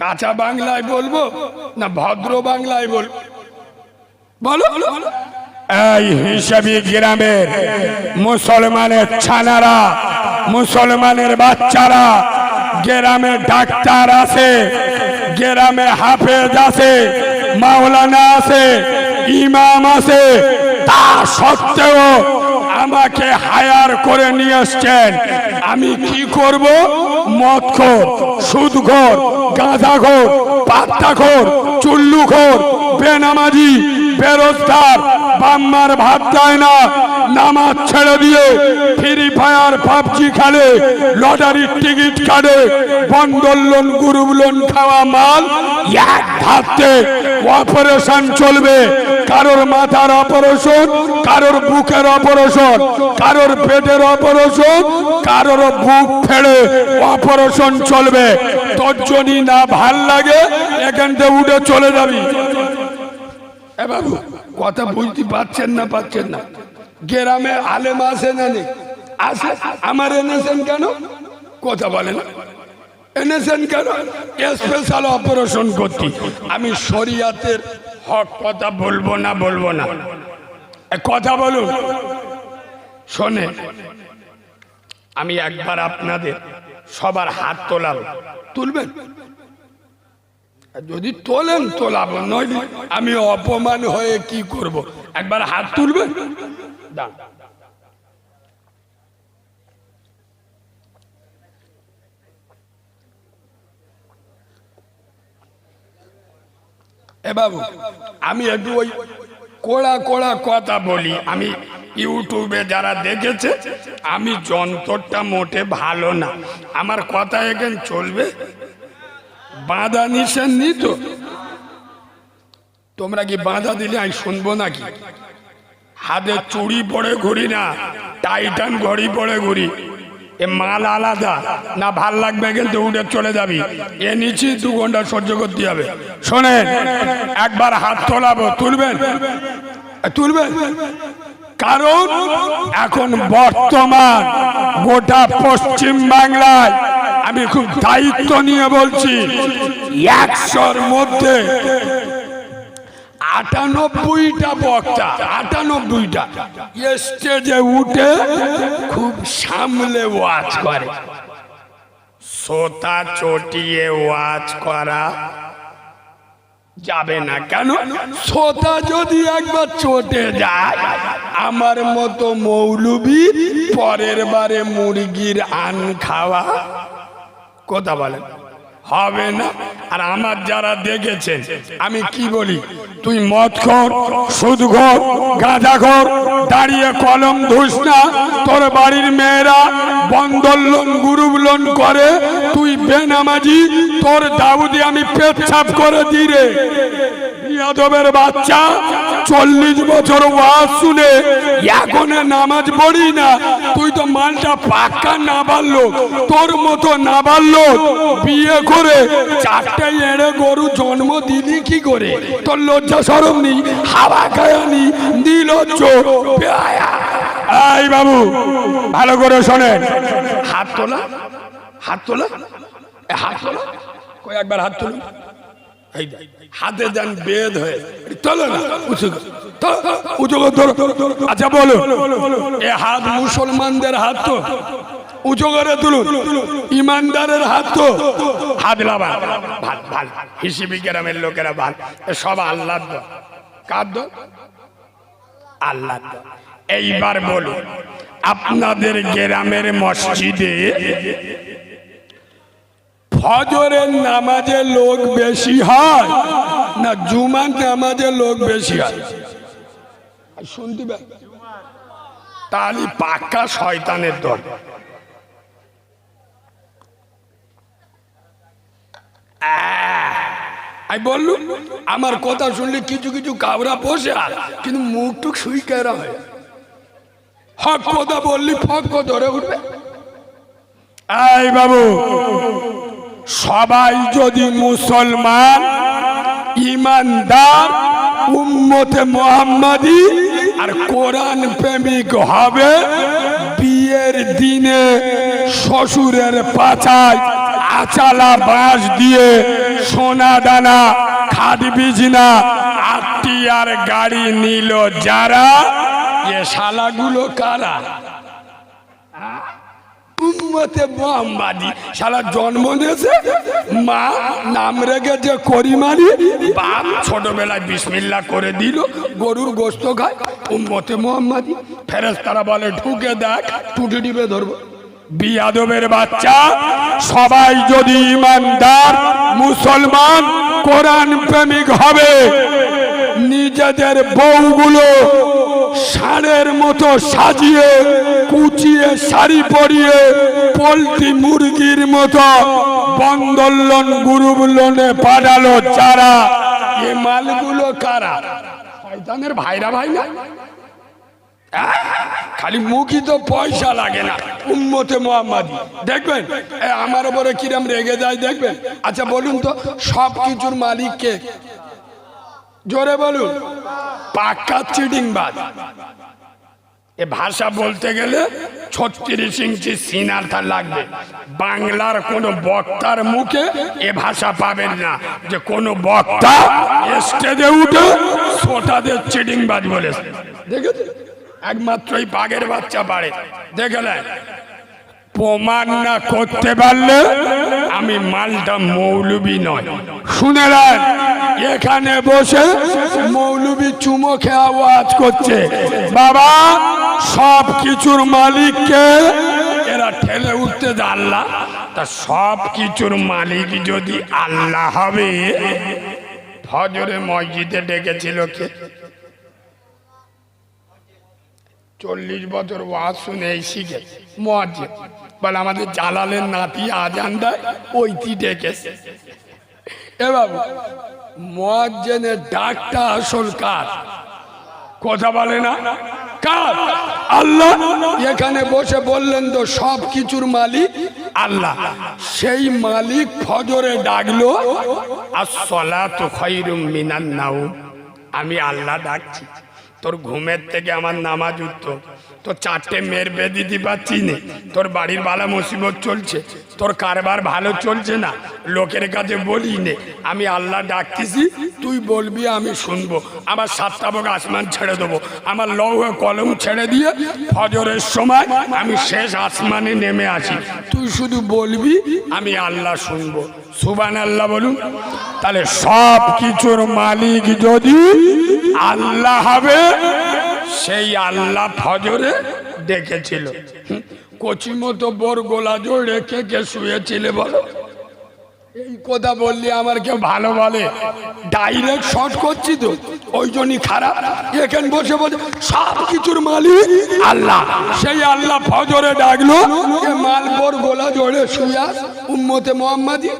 কাঁচা বাংলায় বলব না ভদ্র বাংলায় বলব? বলো। এই হিসাবি গ্রামের মুসলমানের ছানারা, মুসলমানের বাচ্চারা, গ্রামে ডাক্তার আছে, গ্রামে হাফেজ আছে, মাওলানা আছে, ইমাম আছে। তা সত্ত্বেও আমাকে হায়ার করে নিয়ে এসছেন। আমি কি করব? মদখোর, সুদখোর, গাঁজাখোর, পাত্তাখোর, চুল্লুখোর, বেনামাজি, বেরোজগার, বাম্মার ভাত দেয় না, নামাজ ছেড়ে দিয়ে ফ্রি ফায়ার পাবজি খেলে, লটারির টিকিট কাটে বন্ধন লোন গ্রুপ লোন খাওয়া মাল, এক ধাপতে অপারেশন চলবে। কারোর মাথার অপারেশন, কারোর বুকের অপারেশন, কারোর পেটের অপারেশন, কারোর বুক ফেড়ে অপারেশন চলবে। তোর যদি না ভালো লাগে, এখান থেকে উঠে চলে যাবি। এ বাবু, কথা বুঝতে পারছেন না পাচ্ছেন না? গ্রামে আলেম আসে না নেই? আসে আমার এনেছেন কেন? কথা বলে না। এনেছেন কেন? স্পেশাল অপারেশন করতে আমি শরিয়াতের হক কথা বলব না বলব না। কথা বলুন। শোনে, আমি একবার আপনাদের সবার হাত তোলাব। তুলবেন? যদি তোলেন, তোলাবো। নয় আমি অপমান হয়ে কি করব? একবার হাত তুলবেন? দাঁড়ান। এ বাবু, আমি একটু ওই কোড়া কোড়া কথা বলি। আমি ইউটিউবে যারা দেখেছে, আমি যন্ত্রটা মোটে ভালো না। আমার কথা এখানে চলবে? বাঁধা নিষেধ নি তো? তোমরা কি বাঁধা দিলে আমি শুনব নাকি? হাতে চুড়ি পরে ঘুরি না, টাইটান ঘড়ি পরে ঘুরি। এ মাল আলাদা। না ভালো লাগবে কিন্তু উঠে চলে যাবি। এ নিচে দু ঘণ্টা সহ্য করতে হবে। শোনেন, একবার হাত তোলাবো। তুলবেন? তুলবেন? কারণ এখন বর্তমান গোটা পশ্চিম বাংলায় আমি খুব দায়িত্ব নিয়ে বলছি, একশোর মধ্যে আটানব্বইটা বক্তা, আটানব্বইটা। স্টেজে উঠে খুব সামলে ওয়াজ করে। সোতা চটিয়ে ওয়াজ করা যাবে না কেন? সোতা যদি একবার চটে যায়, আমার মতো মৌলবি পরের বারে মুরগির আন খাওয়া, কথা বলেন। হবে না। আর আমার যারা দেখেছেন আমি কি বলি? তুই মদ খর, সুদ ঘর গাঁজা ঘর দাঁড়িয়ে কলম ধুস না। তোর বাড়ির মেয়েরা বন্ধন লোন গ্রুপ লোন করে, তুই বেনামাজি, তোর দাউদি আমি পেচ্ছাপ করে দিই রে। ইয়াদবের বাচ্চা চল্লিশ বছর ওয়াজ শুনে এখনে নামাজ পড়ি না। তুই তো মালটা পাক্কা না পারল তোর মতো না পারল বিয়ে করে চারটে এড়ে গরু জন্ম দিলি কি করে? তোর লজ্জা সরম নি হাওয়া খায়ানি নিলজ্জ বেহায়া। এই বাবু ভালো করে শোনেন। হাত তোলা হাত তোলা। হাত তোলা। কই একবার হাত দেখ, হাতে যান বেদ হয়ে তোলো না উঁচু ধরো। আচ্ছা বলো। এ হাত মুসলমানদের হাত তো উঁচু তুলুন। ইমানদারের হাত তো। হাত লাভা ভালো ভালো হিসিবি গ্রামের লোকেরা ভালো সব আল্লাহ কার আল্লাহ এইবার বলুন, আপনাদের গ্রামের মসজিদে ফজরের নামাজে লোক বেশি হয় না জুমার নামাজে লোক বেশি হয়? শুনতে তাহলে পাক্কা শয়তানের দল। আমি বললুম আমার কথা শুনলে কিছু কিছু কাবরা বসে আর, কিন্তু মুখটুক সুই কেরা হয়? হক কথা বললি, ফক ধরে উঠবে। এই বাবু! সবাই যদি মুসলমান, ইমানদার, উম্মতে মোহাম্মদী, আর কোরআন প্রেমিক হবে, বিয়ের দিনে শ্বশুরের পাছায় আচালা বাঁশ দিয়ে সোনা দানা, খাদ বিজনা আটটি আর গাড়ি নিল যারা? এ শালাগুলো কারা? উম্মতে মোহাম্মাদি। শালা জন্ম নিয়েছে, মা নাম রেখেছে করিমানি বাপ ছোটবেলায় বিসমিল্লা করে দিল, গরুর গোস্ত খায়, উম্মতে মোহাম্মাদি। ফেরেস তারা বলে, ঢুকে দেখ, টুটি টিপে ধরবো। বিয়াদবের বাচ্চা, সবাই যদি ইমানদার, মুসলমান, কোরআন প্রেমিক হবে। নিজেদের বউগুলো ষাঁড়ের মতো সাজিয়ে, কুচিয়ে, শাড়ি পরিয়ে, পোলট্রি মুরগির মতো বন্দোলন গুরুবলনে পাঠালো যারা। এ মালগুলো কারা? শয়তানের ভাইরা ভাই না? খালি মুখই তো পয়সা লাগে না, উম্মতে মোহাম্মদি। দেখবেন? আমার উপরে কিরম রেগে যায়, দেখবেন? আচ্ছা বলুন তো সব কিছুর মালিক কে? জোরে বলুন। পাক্কা চিটিংবাজ। এ ভাষা বলতে গেলে ছত্রিশ ইঞ্চি সিনার তার লাগবে। বাংলার কোন বক্তার মুখে এ ভাষা পাবেন না যে কোন বক্তা স্টেজে উঠে শ্রোতাদের চিটিংবাজ বলেছে। দেখেছে একমাত্র এই বাঘের বাচ্চা পারে। দেখলেন প্রমাণ না করতে পারলে আমি মালটা মৌলবি নয়। শুনেলেন এখানে বসে মৌলবি চুমো খেয়ে আওয়াজ করছে। বাবা, সব কিছুর মালিককে এরা ঠেলে উঠতে আল্লাহ। তা সব কিছুর মালিক যদি আল্লাহ হবে, ফজরে মসজিদে ডেকেছিল কে? চল্লিশ বছর ওয়াজ শুনে শিখে মজ্জে বলে আমাদের জালালের নাতি আজান দেয়, ওইটি ডেকেছে। এ বাবু মজ্জেনের ডাকটা আসল কার? কথা বলে না? কার? আল্লাহ। এখানে বসে বললেন তো সব কিছুর মালিক আল্লাহ। সেই মালিক ফজরে ডাকলো আসলা তো খৈরুম মিনান নাও আমি আল্লাহ ডাকছি। তোর ঘুমের থেকে আমার নামাজ উঠতো। তোর চারটে মেয়ের বেদি দিতে পারছি নে তোর বাড়ির বালা মুসিবত চলছে। তোর কারবার ভালো চলছে না। লোকের কাছে বলি নে, আমি আল্লাহ ডাকতেছি, তুই বলবি, আমি শুনব। আমার সাতটা বক আসমান ছেড়ে দেবো। আমার লৌহ কলম ছেড়ে দিয়ে ফজরের সময় আমি শেষ আসমানে নেমে আসি। তুই শুধু বলবি, আমি আল্লাহ শুনব। সুবান আল্লাহ বলুন। তাহলে সব কিছুর মালিক যদি আল্লাহ হবে সেই আল্লাহ ফজরে ডেকেছিল। কচি মতো বোর গোলা জোর রেখে কে শুয়েছিলে বলো? এই কথা বললি আমার কেউ ভালো বলে। ডাইরেক্ট শর্ট করছি তো, ওই জন্যই খারাপ। এখানে বসে বসে সব কিছুর মালিক আল্লাহ। সেই আল্লাহ ফজরে ডাকলো মাল মালবোর গোলা জোড়ে শুয়া উম্মতে মোহাম্মদি।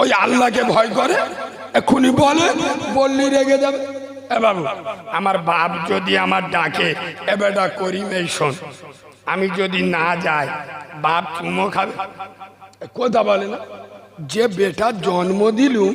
ওই আল্লাহকে ভয় করে, এক্ষুনি বলে, বললি রেগে যাবে। বাবু, আমার বাপ যদি আমার ডাকে এবারটা করি এই শোন। আমি যদি না যাই, বাপ চুমো খাবে। কথা বলে না, যে বেটা জন্ম দিলু,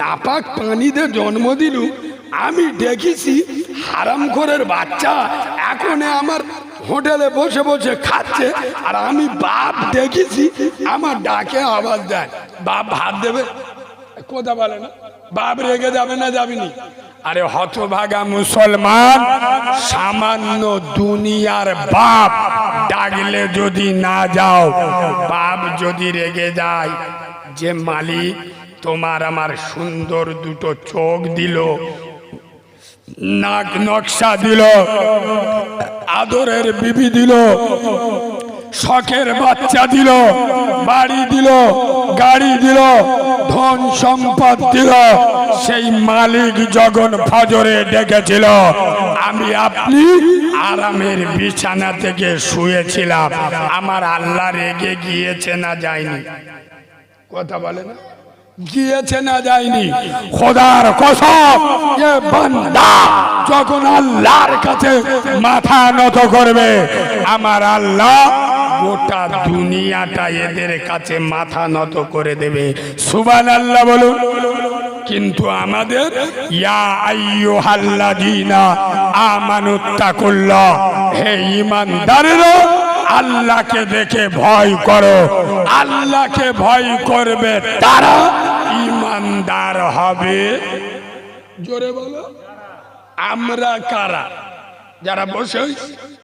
নাপাক পানিতে জন্ম দিলু, আমি দেখেছি হারাম ঘরের বাচ্চা এখন আমার হোটেলে বসে বসে খাচ্ছে, আর আমি বাপ দেখেছি আমার ডাকে আওয়াজ দেয়। বাপ ভাত দেবে। কথা বলে না, বাপ রেগে যাবে না যাবিনি। আরে হতভাগা মুসলমান, সামান্য দুনিয়ার বাপ ডাকলে যদি না যাও, বাপ যদি রেগে যায়, যে মালিক তোমার আমার সুন্দর দুটো চোখ দিল, নাক নকশা দিল, আদরের বিবি দিল, শখের বাচ্চা দিল, বাড়ি দিল, গাড়ি দিল ধন সম্পদ দিল। সেই মালিক যখন ফজরে ডেকেছিল, আমি আপনি আরামের বিছানা থেকে শুয়েছিলাম। আমার আল্লাহ রেগে গিয়েছে না যায়নি। কথা বলে না? গিয়েছে না যায়নি। খোদার বান্দা যখন আল্লাহর কাছে মাথা নত করবে, আমার আল্লাহ গোটা দুনিয়াটা এদের কাছে মাথা নত করে দেবে। সুবান আল্লাহ বলুন। কিন্তু আমাদের ইয়া হে ঈমানদারেরা আল্লাহকে দেখে ভয় করো। আল্লাহকে ভয় করবে তারা ইমানদার হবে। জোরে বলো। আমরা কারা? যারা বসে